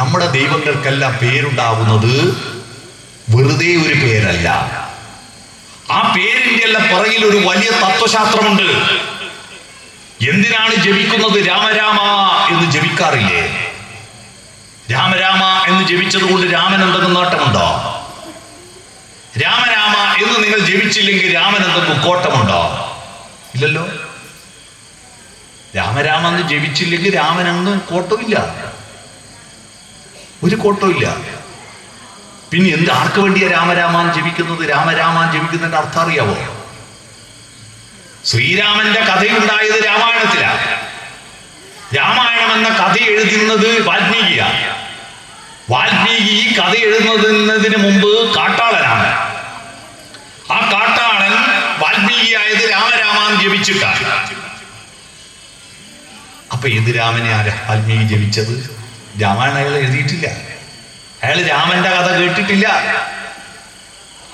നമ്മുടെ ദൈവങ്ങൾക്കെല്ലാം പേരുണ്ടാവുന്നത് വെറുതെ ഒരു പേരല്ല. ആ പേരിന്റെ എല്ലാം പുറകിൽ ഒരു വലിയ തത്വശാസ്ത്രമുണ്ട്. എന്തിനാണ് ജപിക്കുന്നത് രാമരാമ എന്ന് ജപിക്കാറില്ലേ? രാമരാമ എന്ന് ജപിച്ചത് കൊണ്ട് രാമൻ എന്തെങ്കിലും നേട്ടമുണ്ടോ? രാമരാമ എന്ന് നിങ്ങൾ ജപിച്ചില്ലെങ്കിൽ രാമൻ എന്തെങ്കിലും കോട്ടമുണ്ടോ? ഇല്ലല്ലോ. രാമരാമ എന്ന് ജപിച്ചില്ലെങ്കിൽ രാമൻ അങ്ങ് കോട്ടമില്ല. ഒരു കോട്ടമില്ല പിന്നെ എന്ത് ആർക്ക് വേണ്ടിയാ രാമരാമാൻ ജപിക്കുന്നത്? രാമരാമാൻ ജപിക്കുന്നതിന്റെ അർത്ഥം അറിയാവോ? ശ്രീരാമന്റെ കഥയുണ്ടായത് രാമായണത്തിലാണ് രാമായണം എന്ന കഥ എഴുതുന്നത് വാൽമീകിയാണ് വാൽമീകി ഈ കഥ എഴുതുന്നതിന് മുമ്പ് കാട്ടാളനാണ്. ആ കാട്ടാളൻ വാൽമീകിയായത് രാമരാമാൻ ജപിച്ചിട്ടാണ്. അപ്പൊ ഏത് രാമനെ ആരാ വാൽമീകി ജപിച്ചത്? രാമായണം അയാൾ എഴുതിയിട്ടില്ല. അയാൾ രാമന്റെ കഥ കേട്ടിട്ടില്ല.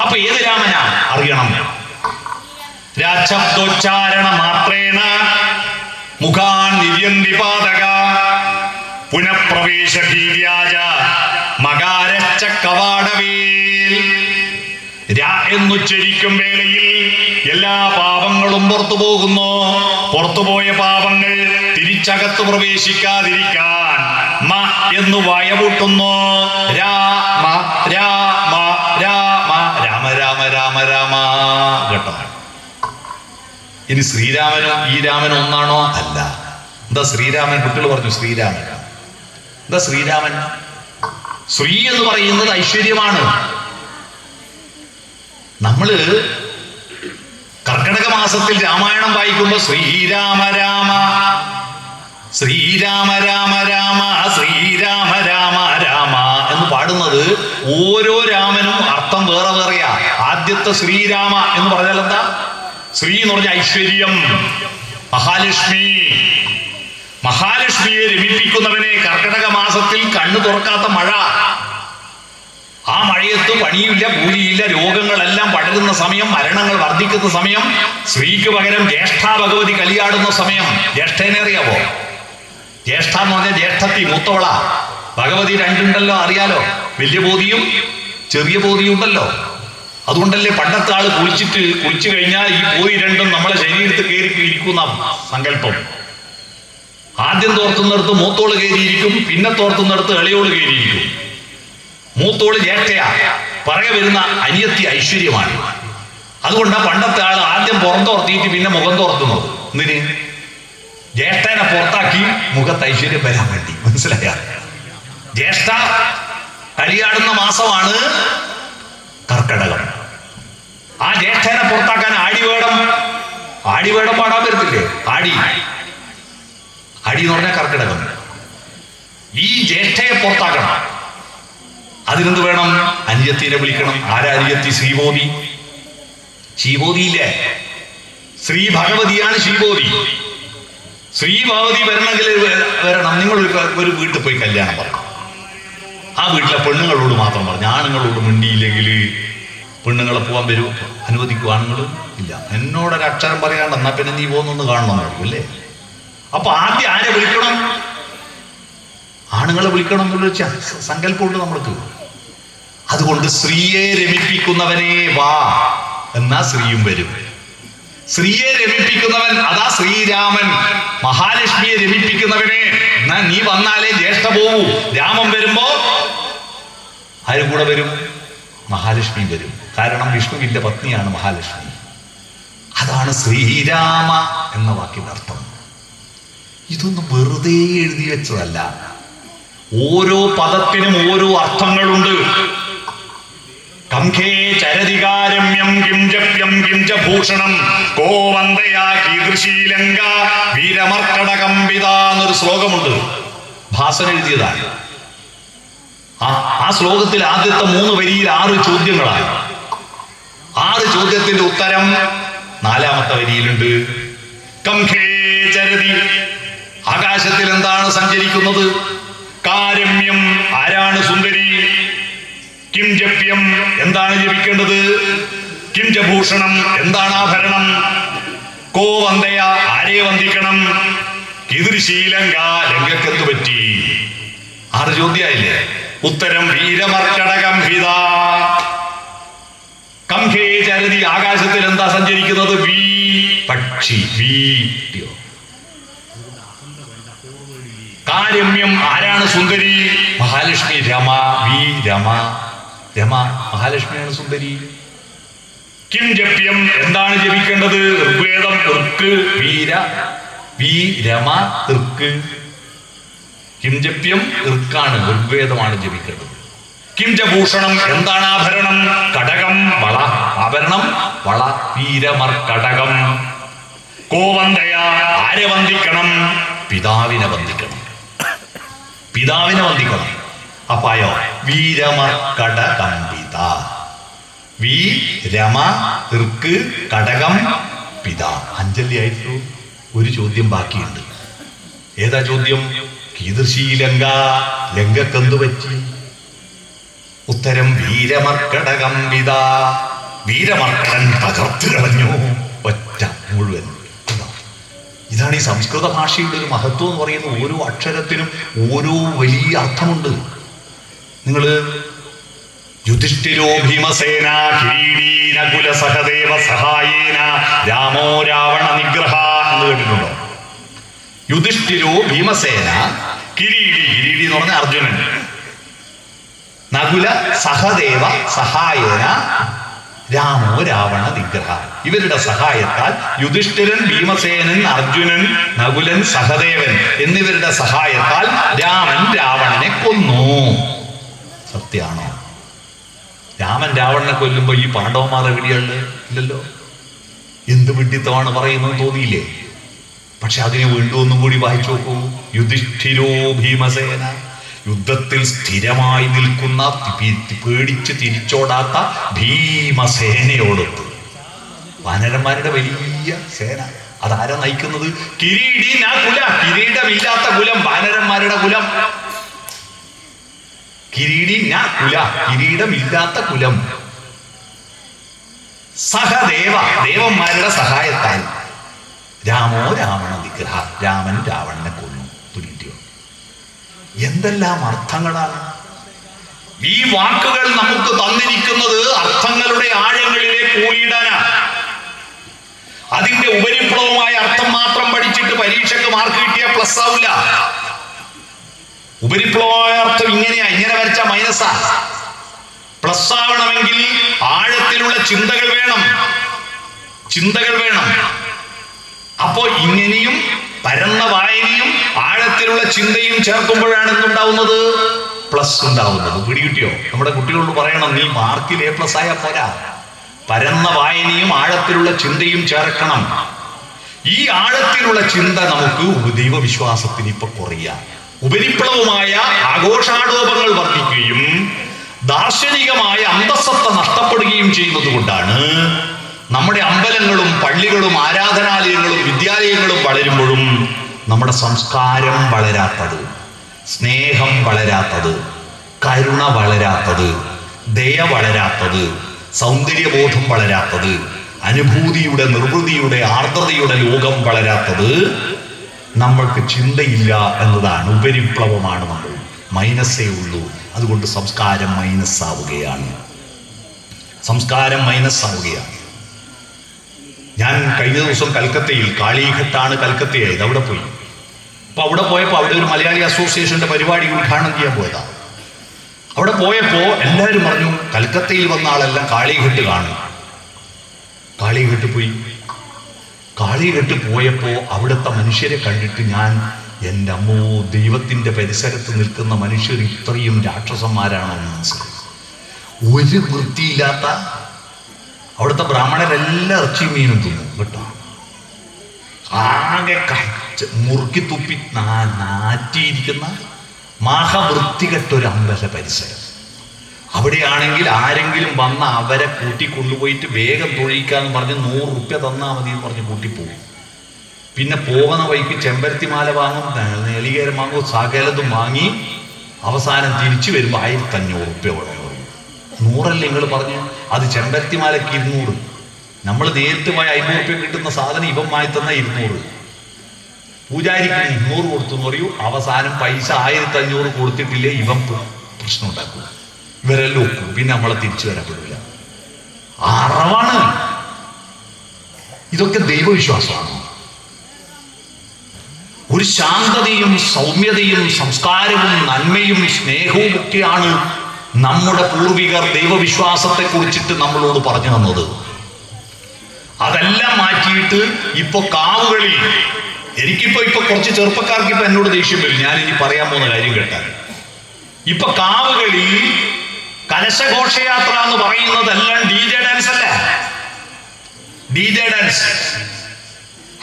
അപ്പൊ ഏത് രാമനാ? അറിയണം. രാശബ്ദോച്ചാരണ മാത്രേണ മുഖാൻ നിര്യന്തിപാതക പുനഃപ്രവേശ ഭീര്യാജ മകാരച്ച കവാടവേൽ രാ എന്നുച്ചരിക്കും വേളയിൽ എല്ലാ പാപങ്ങളും പുറത്തു പോകുന്നു. പുറത്തുപോയ പാപങ്ങൾ തിരിച്ചകത്ത് പ്രവേശിക്കാതിരിക്കാൻ മ എന്ന് വയപൂട്ടുന്നു രാമ രാമ രാമ രാമ രാമ രാമ രാമ കേട്ടോ ഇനി ശ്രീരാമനും ഈ രാമനും ഒന്നാണോ? അല്ല. എന്താ ശ്രീരാമൻ? കുട്ടികൾ പറഞ്ഞു ശ്രീരാമൻ. എന്താ ശ്രീരാമൻ? ശ്രീ എന്ന് പറയുന്നത് ഐശ്വര്യമാണ്. നമ്മൾ കർക്കടക മാസത്തിൽ രാമായണം വായിക്കുമ്പോ ശ്രീരാമ രാമ ശ്രീരാമ രാമ രാമ ശ്രീരാമ രാമ രാമ എന്ന് പാടുന്നത് ഓരോ രാമനും അർത്ഥം വേറെ വേറെയാ. ആദ്യത്തെ ശ്രീരാമ എന്ന് പറഞ്ഞാൽ എന്താ? ശ്രീ എന്ന് പറഞ്ഞ ഐശ്വര്യം മഹാലക്ഷ്മി. മഹാലക്ഷ്മിയെ രമിപ്പിക്കുന്നവനെ കർക്കടക മാസത്തിൽ കണ്ണു തുറക്കാത്ത മഴ. ആ മഴയത്ത് പണിയില്ല കൂലിയില്ല രോഗങ്ങളെല്ലാം പടരുന്ന സമയം മരണങ്ങൾ വർദ്ധിക്കുന്ന സമയം സ്ത്രീക്ക് പകരം ജ്യേഷ്ഠാ ഭഗവതി കലിയാടുന്ന സമയം. ജ്യേഷ്ഠേനെ അറിയാവോ? ജ്യേഷ്ഠ എന്ന് പറഞ്ഞാൽ ജ്യേഷ്ഠത്തി മൂത്തവള. ഭഗവതി രണ്ടുണ്ടല്ലോ അറിയാലോ? വലിയ ബോധിയും ചെറിയ ബോധിയും ഉണ്ടല്ലോ. അതുകൊണ്ടല്ലേ പണ്ടത്തെ ആൾ കുളിച്ചിട്ട് കുളിച്ചു കഴിഞ്ഞാൽ ഈ പോയി രണ്ടും നമ്മളെ ശരീരത്തിൽ കയറി ഇരിക്കുന്ന സങ്കല്പം. ആദ്യം തോർത്തുന്നിടത്ത് മൂത്തോൾ കയറിയിരിക്കും പിന്നെ തോർത്തുന്നിടത്ത് എളിയോൾ കയറിയിരിക്കും. മൂത്തോൾ ജേഷ്ഠയാ. പറയ വരുന്ന അനിയത്തി ഐശ്വര്യമാണ്. അതുകൊണ്ടാ പണ്ടത്തെ ആൾ ആദ്യം പുറത്തോർത്തിയിട്ട് പിന്നെ മുഖം തോർത്തുന്നത്. എന്തിന്? ജ്യേഷ്ഠനെ പുറത്താക്കി മുഖത്ത് ഐശ്വര്യം വരാൻ വേണ്ടി. മനസ്സിലായ? ജ്യേഷ്ഠ കളിയാടുന്ന മാസമാണ് കർക്കടകം. ആ ജ്യേഷ്ഠനെ പുറത്താക്കാൻ ആടിവേടം ആടിവേടം പാടാൻ വരത്തില്ലേ? ആടി. ആടി എന്ന് പറഞ്ഞാൽ കർക്കിടകം. ഈ ജ്യേഷ്ഠയെ പുറത്താക്കണം. അതിനെന്ത് വേണം? അനുജത്തിനെ വിളിക്കണം. ആരാ അനുജത്തി ശ്രീബോധി. ശ്രീബോധിയില്ലേ? ശ്രീ ഭഗവതിയാണ് ശ്രീബോധി. ശ്രീ ഭഗവതി വരണമെങ്കിൽ വരണം. നിങ്ങൾ ഒരു വീട്ടിൽ പോയി കല്യാണം പറഞ്ഞു ആ വീട്ടിലെ പെണ്ണുങ്ങളോട് മാത്രം പറഞ്ഞു ആണുങ്ങളോട് മിണ്ടിയില്ലെങ്കിൽ പെണ്ണുങ്ങളെ പോകാൻ വരൂ. അനുവദിക്കും. ആണുങ്ങൾ ഇല്ല. എന്നോടൊരു അക്ഷരം പറയാണ്ട് എന്നാ പിന്നെ നീ പോകുന്നൊന്ന് കാണണമെന്നായിരിക്കും അല്ലേ? അപ്പൊ ആദ്യം ആരെ വിളിക്കണം? ആണുങ്ങളെ വിളിക്കണം എന്നുള്ള സങ്കല്പമുണ്ട് നമ്മൾക്ക്. അതുകൊണ്ട് സ്ത്രീയെ രമിപ്പിക്കുന്നവനെ വാ എന്നാ സ്ത്രീയും വരും. സ്ത്രീയെ രമിപ്പിക്കുന്നവൻ അതാ ശ്രീരാമൻ. മഹാലക്ഷ്മിയെ രമിപ്പിക്കുന്നവനെ എന്നാ നീ വന്നാലേ ജ്യേഷ്ഠ പോവൂ. രാമൻ വരുമ്പോ ആരും കൂടെ വരും? മഹാലക്ഷ്മി വരും. കാരണം വിഷ്ണുവിന്റെ പത്നിയാണ് മഹാലക്ഷ്മി. അതാണ് ശ്രീരാമ എന്ന വാക്കിന്റെ അർത്ഥം. ഇതൊന്നും വെറുതെ എഴുതി വെച്ചതല്ല. ഓരോ പദത്തിനും ഓരോ അർത്ഥങ്ങളുണ്ട്. കംഖേ ചരതികാരമ്യം കിം ജപ്യം കിം വന്ദയാ കീദൃശീലങ്ക വീരമർക്കടകമ്പിത എന്നൊരു ശ്ലോകമുണ്ട്. ഭാസൻ എഴുതിയതാണ്. ആ ആ ശ്ലോകത്തിൽ ആദ്യത്തെ മൂന്ന് വരിയിൽ ആറ് ചോദ്യങ്ങളാണ്. ആറ് ചോദ്യത്തിന്റെ ഉത്തരം നാലാമത്തെ വരിയിലുണ്ട്. കംഖേ ചരതി. ആകാശത്തിൽ എന്താണ് സഞ്ചരിക്കുന്നത്? കാരമ്യം ആരാണ് സുന്ദരി? കിം ജപ്യം. എന്താണ് ജപിക്കേണ്ടത്? കിം ജഭൂഷണം. എന്താണ് ആഭരണം കോ വന്ദയ. ആരെ വന്ദിക്കണം? കിതിർശീലങ്ക ലങ്കക്കെന്ത് പറ്റി? ആറ് ചോദ്യായില്ലേ? ഉത്തരം വീരമർക്കടകംഹിത കംഹേ ചരതി ആകാശത്തിൽ എന്താ സഞ്ചരിക്കുന്നത്? വി. പക്ഷി. കാരമ്യം ആരാണ് സുന്ദരി? മഹാലക്ഷ്മി രമ വി രമ. രമ മഹാലക്ഷ്മിയാണ് സുന്ദരി. കിം ജപ്യം എന്താണ് ജപിക്കേണ്ടത്? ഋഗ്വേദം ഋക്ക് വീര വി രമ ഋക്ക്. കിം ജപ്യം ഋക്കാണ് ഋഗ്വേദമാണ് ജപിക്കേണ്ടത്. കിം ജഭൂഷണം ഭൂഷണം എന്താണ് ആഭരണം? കടകം വള ആഭരണം വള വീരമർ കടകം. കോവന്തയ ആരെ വന്ദിക്കണം? പിതാവിനെ വന്ദിക്കണം. പിതാവിനെ വന്ദിക്കണം അപ്പായോ വീരമർ കടകംപിത വി രമ കടകം അഞ്ജലി ആയിട്ടു ഒരു ചോദ്യം ബാക്കിയുണ്ട്. ഏതാ ചോദ്യം? കീദൃശി ലങ്ക ലങ്കക്കെന്തു പറ്റി? ഉത്തരം വീരമർക്കടകം പിതാ വീരമർക്കടൻ തകർത്തു കളഞ്ഞു. ഒറ്റ മുഴുവൻ? ഇതാണ് ഈ സംസ്കൃത ഭാഷയുടെ ഒരു മഹത്വം എന്ന് പറയുന്നത് ഓരോ അക്ഷരത്തിനും ഓരോ വലിയ അർത്ഥമുണ്ട്. നിങ്ങൾ യുധിഷ്ഠിരോ ഭീമസേന കിരീടീന കുലസഹദേവ സഹായേന രാമോ രാവണ നിഗ്രഹ എന്ന് കേട്ടിട്ടുണ്ടോ? യുധിഷ്ഠിരോ ഭീമസേന കിരീടി കിരീടി എന്ന് പറഞ്ഞ അർജുനൻ. നകുല സഹദേവ സഹായേന രാമോ രാവണ നിഗ്രഹ ഇവരുടെ സഹായത്താൽ യുധിഷ്ഠിരൻ ഭീമസേനൻ അർജുനൻ നകുലൻ സഹദേവൻ എന്നിവരുടെ സഹായത്താൽ രാമൻ രാവണനെ കൊന്നു. സത്യാണോ? രാമൻ രാവണനെ കൊല്ലുമ്പോ ഈ പാണ്ഡവന്മാർ എവിടെയുണ്ട് ഇല്ലല്ലോ. എന്ത് വിഡിത്തമാണ് പറയുന്നത് തോന്നിയില്ലേ? പക്ഷെ അതിനെ വീണ്ടും ഒന്നും കൂടി വായിച്ചു നോക്കൂ. യുധിഷ്ഠിരോ ഭീമസേന. യുദ്ധത്തിൽ സ്ഥിരമായി നിൽക്കുന്ന പേടിച്ച് തിരിച്ചോടാത്ത ഭീമസേനയോടൊത്ത്. വാനരന്മാരുടെ വലിയ സേന. അതാരാ നയിക്കുന്നത്? കിരീടി കുല. കിരീടമില്ലാത്ത കുലം വാനരന്മാരുടെ കുലം. കിരീടി കുല. കിരീടമില്ലാത്ത കുലം. സഹദേവ. ദേവന്മാരുടെ സഹായത്താൽ. രാമോ രാവണ വിഗ്രഹ രാമൻ രാവണനെ കൊന്നു. എന്തെല്ലാം അർത്ഥങ്ങളാണ്? ഈ വാക്കുകൾ നമുക്ക് തന്നിരിക്കുന്നത് അർത്ഥങ്ങളുടെ ആഴങ്ങളിലേക്ക് ഊരിയിടാനാണ് അതിന്റെ ഉപരിപ്ലവമായ അർത്ഥം മാത്രം പഠിച്ചിട്ട് പരീക്ഷക്ക് മാർക്ക് കിട്ടിയ പ്ലസ് ആവില്ല ഉപരിപ്ലവമായ അർത്ഥം ഇങ്ങനെയാ ഇങ്ങനെ വരച്ച മൈനസാ പ്ലസ് ആവണമെങ്കിൽ ആഴത്തിലുള്ള ചിന്തകൾ വേണം. ചിന്തകൾ വേണം. അപ്പോ ഇങ്ങനെയും പരന്ന വായനയും ആഴത്തിലുള്ള ചിന്തയും ചേർക്കുമ്പോഴാണ് എന്തുണ്ടാവുന്നത്? പ്ലസ് ഉണ്ടാവുന്നത്. പിടികിട്ടിയോ? നമ്മുടെ കുട്ടികളോട് പറയണം നീ മാർക്കിൽ എ പ്ലസ് ആയാൽ പോരാ. പരന്ന വായനയും ആഴത്തിലുള്ള ചിന്തയും ചേർക്കണം. ഈ ആഴത്തിലുള്ള ചിന്ത നമുക്ക് ദൈവവിശ്വാസത്തിന് ഇപ്പൊ കുറയുക ഉപരിപ്ലവമായ ആഘോഷാടോപങ്ങൾ വർദ്ധിക്കുകയും ദാർശനികമായ അന്തസ്സത്ത നഷ്ടപ്പെടുകയും ചെയ്യുന്നത് കൊണ്ടാണ് നമ്മുടെ അമ്പലങ്ങളും പള്ളികളും ആരാധനാലയങ്ങളും വിദ്യാലയങ്ങളും വളരുമ്പോഴും നമ്മുടെ സംസ്കാരം വളരാത്തത് സ്നേഹം വളരാത്തത് കരുണ വളരാത്തത് ദയ വളരാത്തത് സൗന്ദര്യബോധം വളരാത്തത് അനുഭൂതിയുടെ നിർവൃതിയുടെ ആർദ്രതയുടെ ലോകം വളരാത്തത് നമ്മൾക്ക് ചിന്തയില്ല എന്നതാണ് ഉപരിപ്ലവമാണ് നമ്മൾ. മൈനസേ ഉള്ളൂ. അതുകൊണ്ട് സംസ്കാരം മൈനസ് ആവുകയാണ് സംസ്കാരം മൈനസ് ആവുകയാണ് ഞാൻ കഴിഞ്ഞ ദിവസം കൽക്കത്തയിൽ കാളിഘട്ടാണ് കൽക്കത്തയായത് അവിടെ പോയി. അപ്പൊ അവിടെ പോയപ്പോൾ അവിടെ ഒരു മലയാളി അസോസിയേഷന്റെ പരിപാടി ഉദ്ഘാടനം ചെയ്യാൻ പോയതാ. അവിടെ പോയപ്പോ എല്ലാവരും പറഞ്ഞു കൽക്കത്തയിൽ വന്ന ആളെല്ലാം കാളിഘട്ട് കാണും. കാളിഘട്ട് പോയി. കാളിഘട്ട് പോയപ്പോ അവിടുത്തെ മനുഷ്യരെ കണ്ടിട്ട് ഞാൻ എന്റെ അമ്മോ ദൈവത്തിന്റെ പരിസരത്ത് നിൽക്കുന്ന മനുഷ്യർ ഇത്രയും രാക്ഷസന്മാരാണോ മനസ്സിലായി. ഒരു വൃത്തിയില്ലാത്ത അവിടുത്തെ ബ്രാഹ്മണരെല്ലാം ഇറച്ചിയും മീനും തിന്നും കേട്ടോ. ആകെ കച്ച് മുറുക്കി തുപ്പി നാറ്റിയിരിക്കുന്ന മഹാവൃത്തികെട്ടൊരു അമ്പല പരിസരം. അവിടെയാണെങ്കിൽ ആരെങ്കിലും വന്ന അവരെ കൂട്ടി കൊണ്ടുപോയിട്ട് വേഗം തൊഴിക്കാന്ന് പറഞ്ഞ് നൂറ് റുപ്യ തന്നാൽ മതി എന്ന് പറഞ്ഞ് കൂട്ടിപ്പോകും. പിന്നെ പോകുന്ന വഴിക്ക് ചെമ്പരത്തിമാല വാങ്ങും നെളികേരം വാങ്ങും സകലതും വാങ്ങി അവസാനം തിരിച്ചു വരുമ്പോൾ ആയിരത്തി അഞ്ഞൂറ് റുപ്യ വേണം നൂറല്ലേ നിങ്ങൾ പറഞ്ഞു? അത് ചെമ്പരത്തിമാലയ്ക്ക് ഇരുന്നൂറ്. നമ്മൾ നേരിട്ട് പോയ അഞ്ഞൂറ് റുപ്യ കിട്ടുന്ന സാധനം ഇവൻ വാങ്ങി തന്ന ഇരുന്നൂറ്. പൂജാരിക്ക് ഇരുന്നൂറ് കൊടുത്തു എന്ന് പറയൂ. അവസാനം പൈസ ആയിരത്തി അഞ്ഞൂറ് കൊടുത്തിട്ടില്ലേ ഇവൻ പ്രശ്നം ഉണ്ടാക്കുക. ഇവരെല്ലാം ഒക്കും. പിന്നെ നമ്മളെ തിരിച്ചു വരപ്പെടില്ല അറവാണ്. ഇതൊക്കെ ദൈവവിശ്വാസമാണ്. ഒരു ശാന്തതയും സൗമ്യതയും സംസ്കാരവും നന്മയും സ്നേഹവും ഒക്കെയാണ് നമ്മുടെ പൂർവികർ ദൈവവിശ്വാസത്തെ കുറിച്ചിട്ട് നമ്മളോട് പറഞ്ഞു തന്നത്. അതെല്ലാം മാറ്റിയിട്ട് ഇപ്പൊ കാവുകളിൽ എനിക്കിപ്പോ ഇപ്പൊ കുറച്ച് ചെറുപ്പക്കാർക്ക് ഇപ്പൊ എന്നോട് ദേഷ്യം വരും. ഞാൻ ഇനി പറയാൻ പോകുന്ന കാര്യം കേട്ടാൽ. ഇപ്പൊ കാവുകളിൽ കലശഘോഷയാത്ര എന്ന് പറയുന്നതെല്ലാം ഡി ജെ ഡാൻസ് അല്ല? ഡി ജെ ഡാൻസ്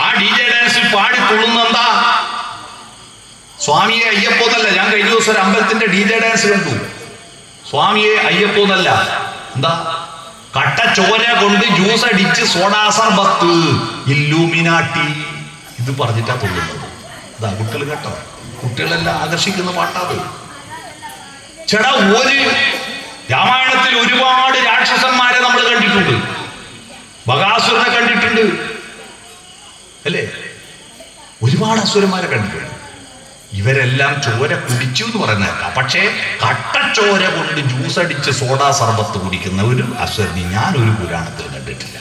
ആ ഡി ജെ ഡാൻസിൽ പാടി തുള്ളുന്നെന്താ സ്വാമിയെ അയ്യപ്പോ എന്നല്ല ഞാൻ കഴിഞ്ഞ ദിവസം ഒരു അമ്പലത്തിന്റെ ഡി ജെ ഡാൻസ് കണ്ടു. സ്വാമിയെ അയ്യപ്പോ എന്നല്ല എന്താ? കട്ട ചോര കൊണ്ട് ജ്യൂസ് അടിച്ച് സോഡാസർ ബത്ത് ഇല്ലൂമിനാട്ടി. ഇത് പറഞ്ഞിട്ടാ തോന്നുന്നത്. ഇതാ കുട്ടികൾ കേട്ടോ. കുട്ടികളെല്ലാം ആകർഷിക്കുന്ന പാട്ടാത്. ചേടാ ഒരു രാമായണത്തിൽ ഒരുപാട് രാക്ഷസന്മാരെ നമ്മൾ കണ്ടിട്ടുണ്ട്. ബകാസുരനെ കണ്ടിട്ടുണ്ട്. അല്ലേ? ഒരുപാട് അസുരന്മാരെ കണ്ടിട്ടുണ്ട്. ഇവരെല്ലാം ചോര കുടിച്ചു എന്ന് പറയുന്നതല്ല പക്ഷേ കട്ടച്ചോര കൊണ്ട് ജ്യൂസ് അടിച്ച് സോഡാ സർബത്ത് കുടിക്കുന്ന ഒരു അസുരനെ ഞാൻ ഒരു പുരാണത്തിൽ കണ്ടിട്ടില്ല.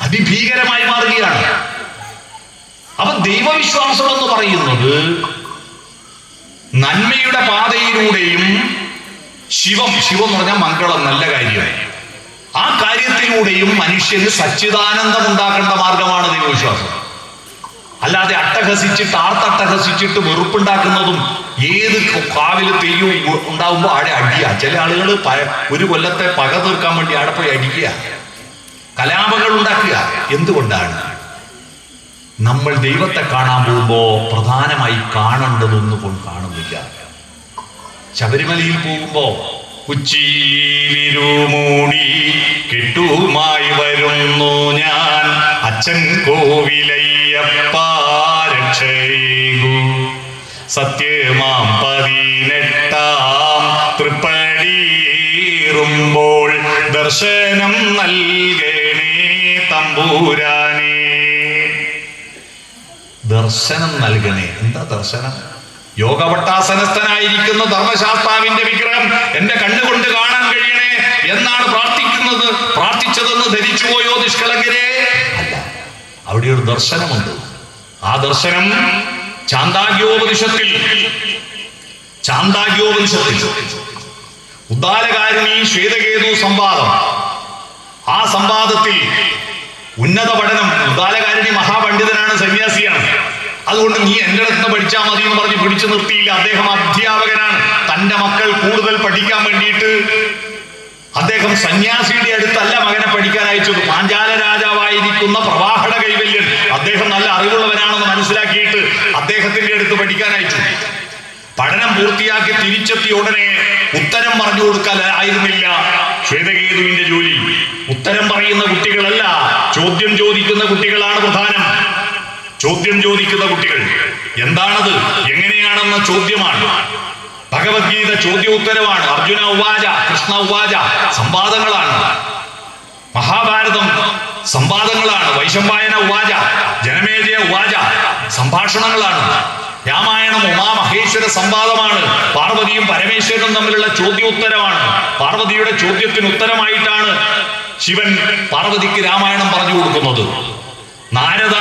അതിഭീകരമായി മാറുകയാണ്. അപ്പൊ ദൈവവിശ്വാസം എന്ന് പറയുന്നത് നന്മയുടെ പാതയിലൂടെയും ശിവം ശിവം എന്ന് പറഞ്ഞാൽ മംഗളം നല്ല കാര്യമായി ആ കാര്യത്തിലൂടെയും മനുഷ്യന് സച്ചിദാനന്ദം ഉണ്ടാക്കേണ്ട മാർഗമാണ് ദൈവവിശ്വാസം. അല്ലാതെ അട്ടഹസിച്ചിട്ട് ആർത്തട്ടഹസിച്ചിട്ട് വെറുപ്പുണ്ടാക്കുന്നതും ഏത് കാവിൽ തെയ്യവും ഉണ്ടാവുമ്പോൾ ഉണ്ടാവുമ്പോ ആടെ അടിയ. ചില ആളുകൾ ഒരു കൊല്ലത്തെ പക തീർക്കാൻ വേണ്ടി ആടെ പോയി അടിക്കുക. കലാപങ്ങൾ ഉണ്ടാക്കുക. എന്തുകൊണ്ടാണ്? നമ്മൾ ദൈവത്തെ കാണാൻ പോകുമ്പോ പ്രധാനമായി കാണേണ്ടതൊന്നും കാണുന്നില്ല. ശബരിമലയിൽ പോകുമ്പോ കുച്ചിരുമൂടി കെട്ടുമായി വരുന്നു ഞാൻ. അച്ഛൻ കോവിലയ്യപ്പ സത്യമാം പതിനെട്ടാം തൃപ്പടിയേറുമ്പോൾ ദർശനം നൽകണേ തമ്പൂരാനേ. ദർശനം നൽകണേ. എന്താ ദർശനം? യോഗവട്ടാസനസ്ഥനായിരിക്കുന്ന ധർമ്മശാസ്താവിന്റെ വിഗ്രഹം എന്റെ കണ്ണുകൊണ്ട് കാണാൻ കഴിയണേ. എന്നാണ് പ്രാർത്ഥിക്കുന്നത്? പ്രാർത്ഥിച്ചതെന്ന് ധരിച്ചുപോയോ നിഷ്കളങ്കരെ? അവിടെ ഒരു ദർശനമുണ്ട്. ആ ദർശനം ചാന്താഗ്യോപനിഷത്തിൽ ചാന്താഗ്യോപനിഷത്തിൽ ഉദ്ദാലകാരുണി ശ്വേതകേതു സംവാദം. ആ സംവാദത്തിൽ ഉന്നത പഠനം ഉദാലകാരുണി മഹാപണ്ഡിതനാണ് സന്യാസിയാണ്. അതുകൊണ്ട് നീ എന്റെ അടുത്ത് പഠിച്ചാൽ മതി എന്ന് പറഞ്ഞ് പിടിച്ചു നിർത്തിയില്ല. അദ്ദേഹം അധ്യാപകനാണ്. തന്റെ മക്കൾ കൂടുതൽ പഠിക്കാൻ വേണ്ടിയിട്ട് അദ്ദേഹം സന്യാസിയുടെ അടുത്തല്ല മകനെ പഠിക്കാൻ അയച്ചത്. പാഞ്ചാല രാജാവായിരിക്കുന്ന പ്രവാഹട കൈവല്യൻ. അദ്ദേഹം നല്ല അറിവുള്ളവനാണെന്ന് മനസ്സിലാക്കിയിട്ട് അദ്ദേഹത്തിന്റെ അടുത്ത് പഠിക്കാൻ അയച്ചു. പഠനം പൂർത്തിയാക്കി തിരിച്ചെത്തിയ ഉടനെ ഉത്തരം പറഞ്ഞു കൊടുക്കാൻ ആയിരുന്നില്ല ശ്വേതകേതുവിന്റെ ജോലി. ഉത്തരം പറയുന്ന കുട്ടികളല്ല ചോദ്യം ചോദിക്കുന്ന കുട്ടികളാണ് പ്രധാനം. ചോദ്യം ചോദിക്കുന്ന കുട്ടികൾ. എന്താണത്? എങ്ങനെയാണെന്ന ചോദ്യമാണ്. ഭഗവത്ഗീത ചോദ്യോത്തരമാണ്. അർജുന ഉവാച കൃഷ്ണ ഉവാച സംവാദങ്ങളാണ്. മഹാഭാരതം സംവാദങ്ങളാണ്. വൈശമ്പായന ഉവാച ജനമേജയ ഉവാച സംഭാഷണങ്ങളാണ്. രാമായണം ഉമാമഹേശ്വര സംവാദമാണ്. പാർവതിയും പരമേശ്വരനും തമ്മിലുള്ള ചോദ്യോത്തരമാണ്. പാർവതിയുടെ ചോദ്യത്തിന് ഉത്തരമായിട്ടാണ് ശിവൻ പാർവതിക്ക് രാമായണം പറഞ്ഞു കൊടുക്കുന്നത്. നാരദ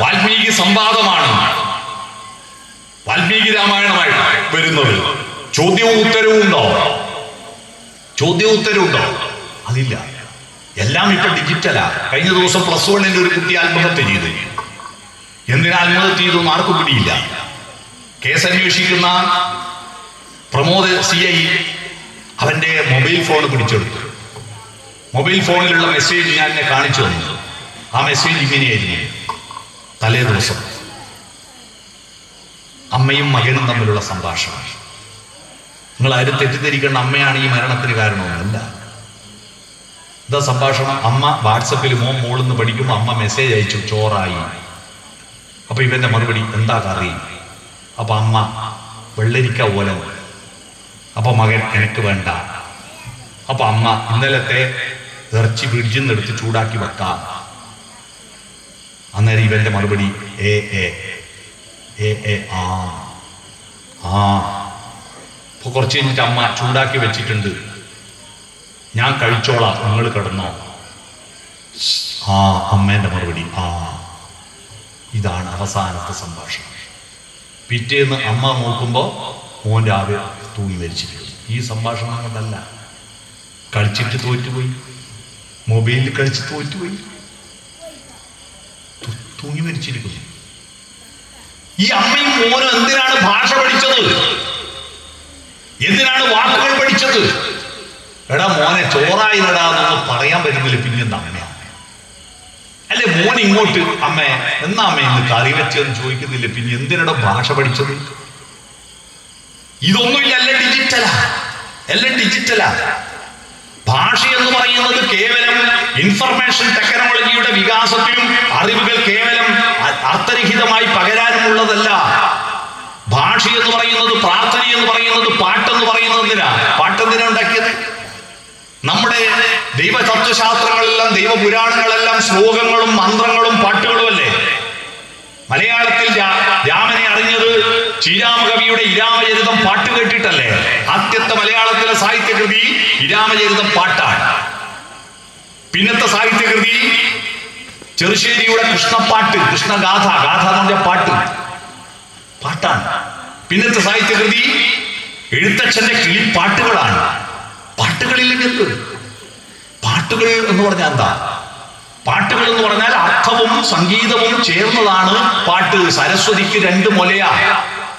വാൽമീകി സംവാദമാണ്. വാൽമീകി രാമായണമായിട്ട് വരുന്നത്. ചോദ്യവും ഉത്തരവും ഉണ്ടോ ചോദ്യവും ഉത്തരവും ഉണ്ടോ അതില്ല. എല്ലാം ഇപ്പൊ ഡിജിറ്റലാ കഴിഞ്ഞ ദിവസം പ്ലസ് വണ്ണിന്റെ ഒരു കുട്ടി ആത്മഹത്യ ചെയ്ത്. എന്തിനാ ആത്മഹത്യ ചെയ്തു ആർക്കും പിടിയില്ല. കേസ് അന്വേഷിക്കുന്ന പ്രമോദ് സി ഐ അവന്റെ മൊബൈൽ ഫോൺ പിടിച്ചെടുത്തു. മൊബൈൽ ഫോണിലുള്ള മെസ്സേജ് ഞാൻ എന്നെ കാണിച്ചു തന്നു. ആ മെസ്സേജ് ഇങ്ങനെയായിരുന്നു. തലേ ദിവസം. അമ്മയും മകനും തമ്മിലുള്ള സംഭാഷണം. നിങ്ങൾ ആരും തെറ്റിദ്ധരിക്കേണ്ട അമ്മയാണ് ഈ മരണത്തിന് കാരണമൊന്നുമല്ല ഇതാ സംഭാഷണം. അമ്മ വാട്സപ്പിൽ മോൻ മോളിന്ന് പഠിക്കുമ്പോൾ അമ്മ മെസ്സേജ് അയച്ചു ചോറായി. അപ്പൊ ഇവന്റെ മറുപടി എന്താ കറി? അപ്പൊ അമ്മ വെള്ളരിക്ക ഓല അപ്പൊ മകൻ എനിക്ക് വേണ്ട. അപ്പൊ അമ്മ ഇന്നലത്തെ ഇറച്ചി ഫ്രിഡ്ജിൽ നിന്ന് എടുത്ത് ചൂടാക്കി വെക്കാം. അന്നേരം ഇവന്റെ മറുപടി ഏ ഏ ഏ ആ ആ ഇപ്പൊ കുറച്ച് കഴിഞ്ഞിട്ട് അമ്മ ചൂടാക്കി വെച്ചിട്ടുണ്ട്. ഞാൻ കഴിച്ചോളാം. നിങ്ങൾ കിടന്നോ. ആ അമ്മേന്റെ മറുപടി. ആ ഇതാണ് അവസാനത്തെ സംഭാഷണം. പിറ്റേന്ന് അമ്മ നോക്കുമ്പോൾ മോൻ രാവിലെ തൂങ്ങി മരിച്ചിരിക്കുന്നു. ഈ സംഭാഷണം കൊണ്ടല്ല. കളിച്ചിട്ട് തോറ്റുപോയി. മൊബൈലിൽ കളിച്ച് തോറ്റുപോയി. തൂങ്ങി മരിച്ചിരിക്കുന്നു. ഈ അമ്മയും മോനും എന്തിനാണ് ഭാഷ പഠിച്ചത്? എന്തിനാണ് വാക്കുകൾ പഠിച്ചത്? എടാ മോനെ ചോറായിരടാ എന്നൊന്നും പറയാൻ പറ്റുന്നില്ല പിന്നെ എന്താ അല്ലെ മോൻ ഇങ്ങോട്ട് അമ്മ എന്നാ അമ്മ ഇന്ന് കറി വെച്ചെന്ന് ചോദിക്കുന്നില്ല പിന്നെ എന്തിനടാ ഭാഷ പഠിച്ചത്? ഇതൊന്നുമില്ല അല്ല ഡിജിറ്റലാ അല്ല ഡിജിറ്റലാ ഭാഷ എന്ന് പറയുന്നത് കേവലം ഇൻഫർമേഷൻ ടെക്നോളജിയുടെ വികാസത്തിനും അറിവുകൾ കേവലം അർത്ഥരഹിതമായി പകരാനുമുള്ളതല്ല. ഭാഷ എന്ന് പറയുന്നത് പ്രാർത്ഥന എന്ന് പറയുന്നത് പാട്ടെന്ന് പറയുന്നത് എന്തിനാ? പാട്ടെന്തിനാ ഉണ്ടാക്കിയത്? നമ്മുടെ ദൈവ തത്വശാസ്ത്രങ്ങളെല്ലാം ദൈവപുരാണങ്ങളെല്ലാം ശ്ലോകങ്ങളും മന്ത്രങ്ങളും പാട്ടുകളും അല്ലേ മലയാളത്തിൽ രാമനെ അറിഞ്ഞത് ശ്രീരാമകവിയുടെ ഇരാമചരിതം പാട്ട് കേട്ടിട്ടല്ലേ? ആദ്യത്തെ മലയാളത്തിലെ സാഹിത്യകൃതി ഇരാമചരിതം പാട്ടാണ്. പിന്നത്തെ സാഹിത്യകൃതി ചെറുശ്ശേരിയുടെ കൃഷ്ണപ്പാട്ട് കൃഷ്ണഗാഥ ഗാഥ എന്ന് പാട്ട്. പാട്ടാണ്. പിന്നത്തെ സാഹിത്യകൃതി എഴുത്തച്ഛന്റെ കിളിപ്പാട്ടുകളാണ് പാട്ടുകളില്ലെങ്കിൽ പാട്ടുകൾ എന്ന് പറഞ്ഞാൽ എന്താ? പാട്ടുകൾ എന്ന് പറഞ്ഞാൽ അർത്ഥവും സംഗീതവും ചേർന്നതാണ് പാട്ട്. സരസ്വതിക്ക് രണ്ട് മുലയാ.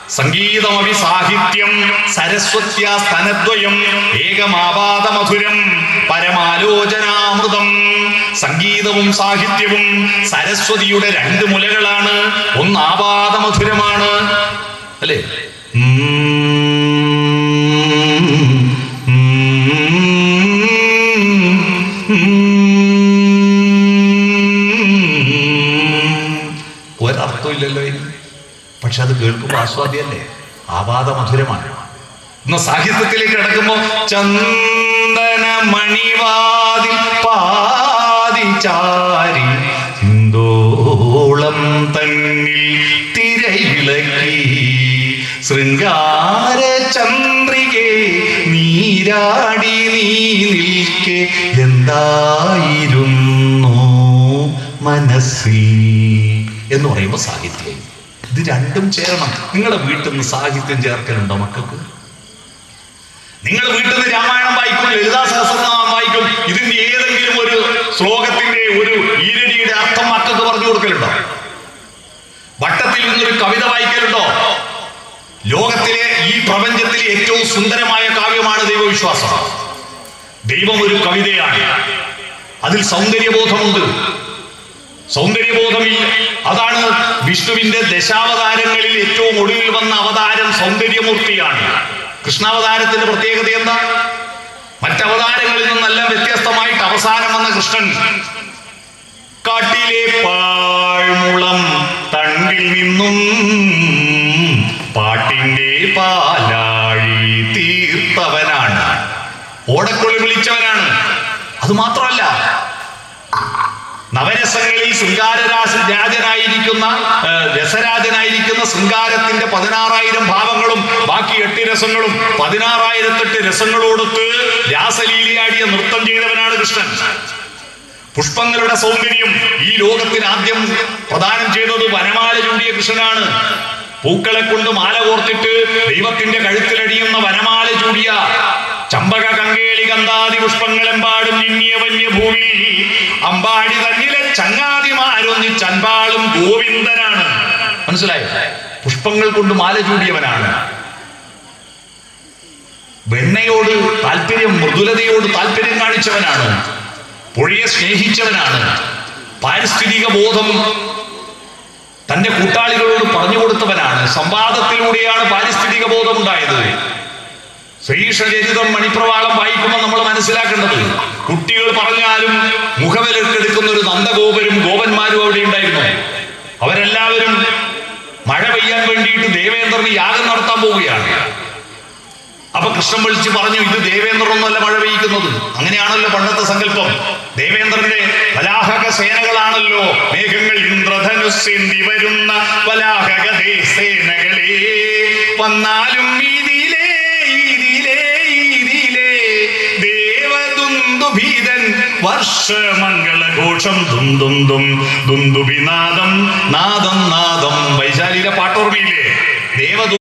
സംഗീതമവി സാഹിത്യം സരസ്വത്യ സ്തനദ്വയം ഏകമാപാദ മധുരം പരമാലോചനാമൃതം. സംഗീതവും സാഹിത്യവും സരസ്വതിയുടെ രണ്ട് മുലകളാണ്. ഒന്ന് ആപാദ മധുരമാണ് അല്ലേ? ഒരർത്ഥമില്ലല്ലോ ഇനി. പക്ഷെ അത് കേൾക്കുമ്പോൾ ആസ്വാദ്യല്ലേ ആപാദ മധുരമാണ് ഇന്ന് സാഹിത്യത്തിലേക്ക് കിടക്കുമ്പോ ചന്ദന മണിവാതിൽ പാതിചാരി ചിന്തോളം തന്നിൽ തിരയിളക്കി ശൃംഗാര ചന്ദ്രികെ നീരാടി നീ എന്തായിരുന്നു മനസ്സിൽ? എന്ന് പറയുമ്പോൾ സാഹിത്യം ഇത് രണ്ടും ചേരണം. നിങ്ങളുടെ വീട്ടിൽ നിന്ന് സാഹിത്യം ചേർക്കലുണ്ടോ മക്കൾക്ക്? നിങ്ങൾ വീട്ടിൽ നിന്ന് രാമായണം വായിക്കും ലളിതാ സഹസ്രനാമം വായിക്കും. ഇതിന്റെ ഏതെങ്കിലും ഒരു ശ്ലോകത്തിന്റെ ഒരു ഈരടിയുടെ അർത്ഥം മക്കൾക്ക് പറഞ്ഞു കൊടുക്കലുണ്ടോ? വട്ടത്തിൽ നിന്നൊരു കവിത വായിക്കലുണ്ടോ? ലോകത്തിലെ ഈ പ്രപഞ്ചത്തിലെ ഏറ്റവും സുന്ദരമായ കാവ്യമാണ് ദൈവവിശ്വാസം. ദൈവം ഒരു കവിതയാണ്. അതിൽ സൗന്ദര്യബോധമുണ്ട്. സൗന്ദര്യബോധമില്ല. അതാണ് വിഷ്ണുവിന്റെ ദശാവതാരങ്ങളിൽ ഏറ്റവും ഒടുവിൽ വന്ന അവതാരം സൗന്ദര്യമൂർത്തിയാണ്. കൃഷ്ണാവതാരത്തിന്റെ പ്രത്യേകത എന്താ? മറ്റവതാരങ്ങളിൽ നിന്നെല്ലാം വ്യത്യസ്തമായിട്ട് അവസാനം വന്ന കൃഷ്ണൻ. കാട്ടിലെ നവരസങ്ങളിൽ ശൃംഗാരരാശ രാജനായിരിക്കുന്ന രസരാജനായിരിക്കുന്ന ശൃംഗാരത്തിന്റെ പതിനാറായിരം ഭാവങ്ങളും ബാക്കി എട്ട് രസങ്ങളും പതിനാറായിരത്തെട്ട് രസങ്ങളോടൊത്ത് രാസലീലയാടിയ നൃത്തം ചെയ്തവനാണ് കൃഷ്ണൻ. പുഷ്പങ്ങളുടെ സൗന്ദര്യം ഈ ലോകത്തിന് ആദ്യം പ്രദാനം ചെയ്തത് വനമാല ചൂടിയ കൃഷ്ണനാണ്. പൂക്കളെ കൊണ്ട് മാല കോർത്തിട്ട് ദൈവത്തിന്റെ കഴുത്തിലടിയുന്ന വനമാല ചൂടിയ ചമ്പക കങ്കേളി കന്താതി പുഷ്പങ്ങളെമ്പാടും നിന്നിയ വന്യഭൂമി. അമ്പാടി തന്നിലെ ചങ്ങാതിമാരൊന്നി ചൻപാളും ഗോവിന്ദനാണ്. മനസ്സിലായോ? പുഷ്പങ്ങൾ കൊണ്ട് മാല ചൂടിയവനാണ്. വെണ്ണയോട് താല്പര്യം മൃദുലതയോട് താല്പര്യം കാണിച്ചവനാണ്. പുഴയെ സ്നേഹിച്ചവനാണ്. പാരിസ്ഥിതിക ബോധം തന്റെ കൂട്ടാളികളോട് പറഞ്ഞു കൊടുത്തവനാണ്. സംവാദത്തിലൂടെയാണ് പാരിസ്ഥിതിക ബോധം ഉണ്ടായത് ശ്രീഷചരിതം മണിപ്രവാളം വായിക്കുമ്പോൾ നമ്മൾ മനസ്സിലാക്കേണ്ടത് കുട്ടികൾ പറഞ്ഞാലും മുഖവിലക്കെടുക്കുന്ന ഒരു നന്ദഗോപരും ഗോപന്മാരും അവിടെ ഉണ്ടായിരുന്നു. അവരെല്ലാവരും മഴ പെയ്യാൻ വേണ്ടിയിട്ട് ദേവേന്ദ്രന് യാഗം നടത്താൻ പോവുകയാണ്. അപ്പൊ കൃഷ്ണൻ വിളിച്ച് പറഞ്ഞു ഇത് ദേവേന്ദ്രനൊന്നുമല്ല മഴ പെയ്യിക്കുന്നത്. അങ്ങനെയാണല്ലോ പണ്ടത്തെ സങ്കല്പം. ദേവേന്ദ്രന്റെ വലാഹക സേനകളാണല്ലോ മേഘങ്ങൾ ഇന്ദ്രധനുസ് ശിരസ്സേന്തി വരുന്ന വലാഹക സേനകളെ വന്നാലും ദേവദുന്ദുഭീതൻ വർഷമംഗള ഘോഷം ദും ദുന്ദുഭിനാദം നാദം നാദം വൈശാലിയുടെ പാട്ടോർമ്മയില്ലേ ദേവദു